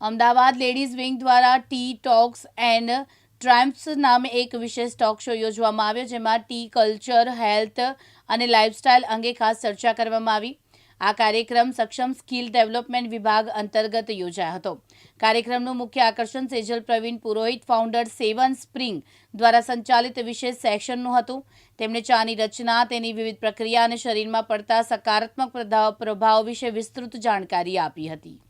Ahmedabad ladies wing દ્વારા tea talks and triumphs નામે એક વિશેષ ટોક શો યોજવામાં આવ્યો જેમાં ટી કલ્ચર, હેલ્થ અને લાઇફસ્ટાઇલ અંગે ખાસ ચર્ચા કરવામાં આવી. આ કાર્યક્રમ સક્ષમ સ્કિલ ડેવલપમેન્ટ વિભાગ અંતર્ગત યોજાયો હતો. કાર્યક્રમનું મુખ્ય આકર્ષણ Sejal Praveen Purohit, founder seven spring દ્વારા સંચાલિત વિશેષ સેશનનું હતું. તેમણે ચાની રચના, તેની વિવિધ પ્રક્રિયા અને શરીરમાં પડતા સકારાત્મક પ્રભાવ પ્રભાવ વિશે વિસ્તૃત જાણકારી આપી હતી.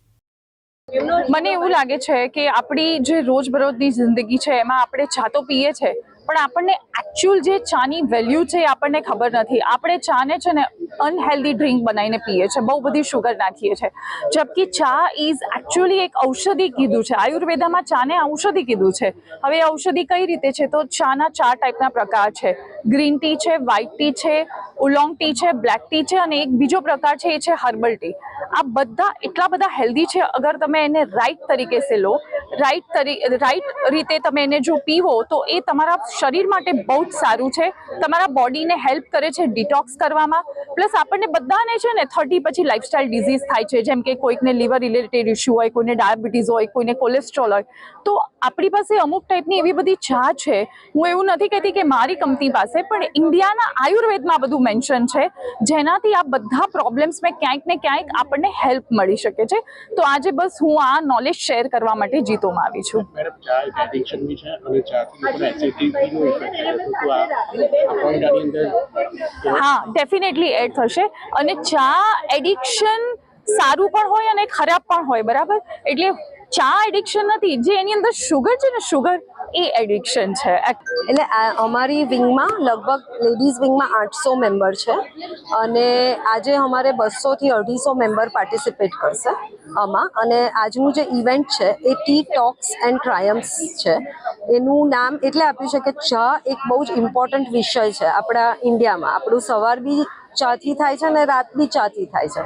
મને એવું લાગે છે કે આપણી જે રોજબરોજની જિંદગી છે, એમાં આપણે ચા તો પીએ છે, પણ આપણને એકચ્યુઅલ જે ચાની વેલ્યુ છે એ આપણને ખબર નથી. આપણે ચાને છે ને અનહેલ્ધી ડ્રિંક બનાવીને પીએ છીએ બહુ બધી શુગર નાખીએ છીએ જબકી ચા ઇઝ એકચ્યુઅલી એક ઔષધિ કીધું છે. આયુર્વેદામાં ચાને ઔષધિ કીધું છે. હવે ઔષધિ કઈ રીતે છે? તો ચાના ચાર ટાઈપના પ્રકાર છે. ગ્રીન ટી છે વ્હાઇટ ટી છે ઉલોંગ ટી છે બ્લેક ટી છે અને એક બીજો પ્રકાર છે એ છે હર્બલ ટી આ બધા, એટલા બધા હેલ્ધી છે, અગર તમે એને રાઈટ તરીકે સે લો રાઈટ તરી રાઈટ રીતે તમે એને જો પીવો, તો એ તમારા શરીર માટે બહુ જ સારું છે. તમારા બોડીને હેલ્પ કરે છે ડિટોક્સ કરવામાં. પ્લસ આપણને બધાને છે ને થર્ટી પછી લાઇફસ્ટાઇલ ડિઝીઝ થાય છે. જેમ કે કોઈકને લીવર રિલેટેડ ઇસ્યુ હોય, કોઈને ડાયાબિટીસ હોય, કોઈને કોલેસ્ટ્રોલ હોય. તો આપણી પાસે અમુક ટાઈપની એવી બધી ચા છે. હું એવું નથી કહેતી કે મારી કંપની પાસે, પણ ઇન્ડિયાના આયુર્વેદમાં બધું મેન્શન છે. જેનાથી આ બધા પ્રોબ્લેમ્સમાં ક્યાંક ને ક્યાંક આપણને હેલ્પ મળી શકે છે. તો આજે બસ હું આ નોલેજ શેર કરવા માટે જીતોમાં આવી છું. હા ડેફિનેટલી એડ થશે. અને ચા એડિક્શન સારું પણ હોય અને ખરાબ પણ હોય બરાબર? એટલે ચા એડિક્શન નથી જે એની અંદર શુગર છે ને શુગર એ એડિક્શન છે. એટલે અમારી વિંગમાં લગભગ લેડીઝ વિંગમાં આઠસો મેમ્બર છે અને આજે અમારે બસોથી અઢીસો મેમ્બર પાર્ટિસિપેટ કરશે આમાં. અને આજનું જે ઇવેન્ટ છે એ ટી ટોક્સ એન્ડ ટ્રાયમ્સ છે. એનું નામ એટલે આપ્યું છે કે ચા એક બહુ જ ઇમ્પોર્ટન્ટ વિષય છે આપણા ઇન્ડિયામાં. આપણું સવાર બી ચાથી થાય છે અને રાત બી ચાથી થાય છે.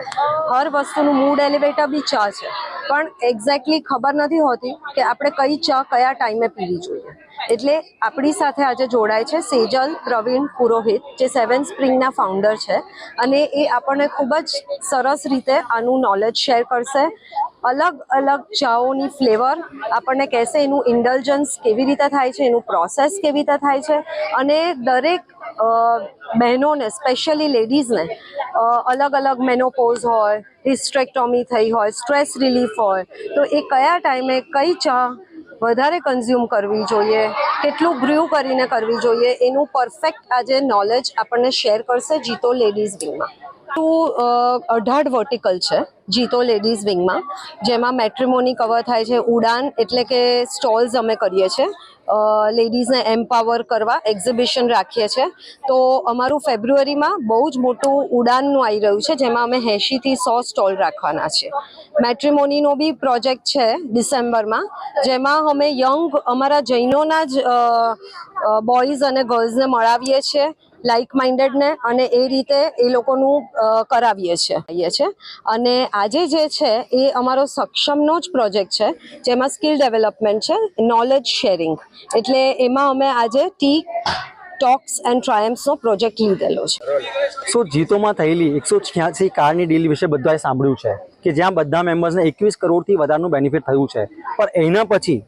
હર વસ્તુનું મૂડ એલિવેટર બી ચા છે. પણ એક્ઝેક્ટલી ખબર નથી હોતી કે આપણે કઈ ચા કયા ટાઈમે પીવી જોઈએ. એટલે આપણી સાથે આજે જોડાય છે સેજલ પ્રવીણ પુરોહિત, જે સેવન સ્પ્રિંગના ફાઉન્ડર છે. અને એ આપણને ખૂબ જ સરસ રીતે આનું નોલેજ શેર કરશે. અલગ અલગ ચાઓની ફ્લેવર આપણને કહેશે, એનું ઇન્ડલ્જન્સ કેવી રીતે થાય છે, એનું પ્રોસેસ કેવી રીતે થાય છે, અને દરેક બહેનોને સ્પેશિયલી લેડીઝને અલગ અલગ મેનોપોઝ હોય હિસ્ટ્રેક્ટોમી થઈ હોય સ્ટ્રેસ રિલીફ હોય, તો એ કયા ટાઈમે કઈ ચા વધારે કન્ઝ્યુમ કરવી જોઈએ, કેટલું બ્ર્યુ કરીને કરવી જોઈએ, એનું પરફેક્ટ આજે નોલેજ આપણને શેર કરશે જીતો લેડીઝ વિંગમાં અઢાર વર્ટિકલ છે, જીતો લેડીઝ વિંગમાં જેમાં મેટ્રિમોની કવર થાય છે, ઉડાન એટલે કે સ્ટોલ્સ અમે કરીએ છીએ. લેડીઝને એમ્પાવર કરવા એક્ઝિબિશન રાખીએ છીએ. તો અમારું ફેબ્રુઆરીમાં બહુ જ મોટું ઉડાનનું આવી રહ્યું છે, જેમાં અમે એંશીથી સો સ્ટોલ રાખવાના છે મેટ્રિમોનીનો બી પ્રોજેક્ટ છે ડિસેમ્બરમાં, જેમાં અમે યંગ અમારા જૈનોના જ બોયઝ અને ગર્લ્સને મળાવીએ છીએ. લાઇક માઇન્ડેડને અને એ રીતે એ લોકોનું કરાવીએ છીએ અને આજે જે છે એ અમારો સક્ષમનો જ પ્રોજેક્ટ છે, જેમાં સ્કિલ ડેવલપમેન્ટ છે નોલેજ શેરિંગ એટલે એમાં અમે આજે ટી ટોક્સ એન્ડ ટ્રાયમ્સનો પ્રોજેક્ટ લીધેલો છે. સો જીતોમાં થયેલી એકસો છ્યાસી કારની ડીલ વિશે બધાએ સાંભળ્યું છે કે જ્યાં બધા મેમ્બર્સને એકવીસ કરોડથી વધારનું બેનિફિટ થયું છે. પણ એના પછી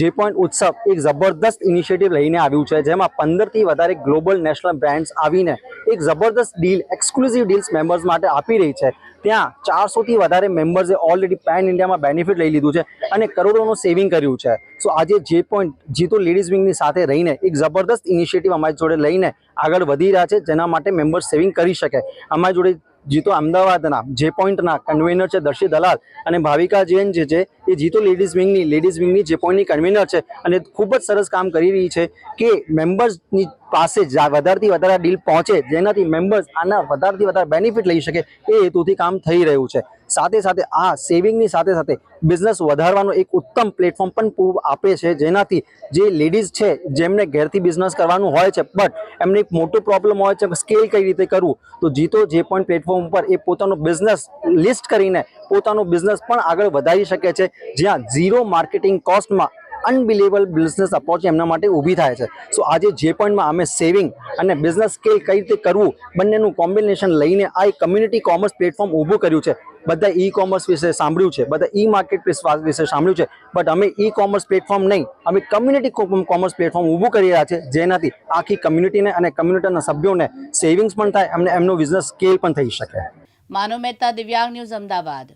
જે પોઈન્ટ ઉત્સવ એક જબરદસ્ત ઇનિશિયેટિવ લઈને આવ્યું છે, જેમાં પંદરથી વધારે ગ્લોબલ નેશનલ બ્રાન્ડ્સ આવીને એક જબરદસ્ત ડીલ, એક્સક્લુઝિવ ડીલ્સ મેમ્બર્સ માટે આપી રહી છે. ત્યાં ચારસોથી વધારે મેમ્બર્સે ઓલરેડી પેન ઇન્ડિયામાં બેનિફિટ લઈ લીધું છે અને કરોડોનું સેવિંગ કર્યું છે. સો આજે જે પોઈન્ટ જીતો લેડીઝ વિંગની સાથે રહીને, એક જબરદસ્ત ઇનિશિયેટિવ અમારી જોડે લઈને આગળ વધી રહ્યા છે, જેના માટે મેમ્બર્સ સેવિંગ કરી શકે. અમારી જોડે જીતો અમદાવાદના, જે પોઈન્ટના કન્વેનર છે દર્શી દલાલ અને ભાવિકા જૈન જે છે, એ જીતો લેડીઝ વિંગની લેડીઝ વિંગની જે પોઈન્ટની કન્વેનર છે અને ખૂબ જ સરસ કામ કરી રહી છે કે મેમ્બર્સની પાસે વધારેથી વધારે ડીલ પહોંચે, જેનાથી મેમ્બર્સ આના વધારેથી વધારે બેનિફિટ લઈ શકે એ હેતુથી કામ થઈ રહ્યું છે. સાથે સાથે આ સેવિંગની સાથે સાથે બિઝનેસ વધારવાનો એક ઉત્તમ પ્લેટફોર્મ પણ પૂરું આપે છે, જેનાથી જે લેડીઝ છે, જેમને ઘેરથી બિઝનેસ કરવાનું હોય છે બટ એમને એક મોટો પ્રોબ્લેમ હોય છે સ્કેલ કઈ રીતે કરવું, તો જીતો જે પણ પ્લેટફોર્મ ઉપર એ પોતાનો બિઝનેસ લિસ્ટ કરીને પોતાનો બિઝનેસ પણ આગળ વધારી શકે છે. જ્યાં ઝીરો માર્કેટિંગ કોસ્ટમાં અનબિલેબલ બિઝનેસ અપોર્ચ્યુનિટી એમના માટે ઊભી થાય છે. સો આજે જે પોઈન્ટમાં અમે સેવિંગ અને બિઝનેસ સ્કેલ કઈ રીતે કરવું, બંનેનું કોમ્બિનેશન લઈને આ એક કમ્યુનિટી કોમર્સ પ્લેટફોર્મ ઊભું કર્યું છે. બધા ઈ કોમર્સ વિશે સાંભળ્યું છે, બધા ઈ માર્કેટ પ્લેસ વિશે સાંભળ્યું છે બટ અમે ઈ કોમર્સ પ્લેટફોર્મ નહીં, અમે કમ્યુનિટી કોમર્સ પ્લેટફોર્મ ઊભું કરી રહ્યા છે, જેનાથી આખી કમ્યુનિટીને અને કમ્યુનિટીના સભ્યોને સેવિંગ્સ પણ થાય અને એમનો બિઝનેસ સ્કેલ પણ થઈ શકે. માનવ મહેતા દિવ્યાંગ ન્યૂઝ અમદાવાદ.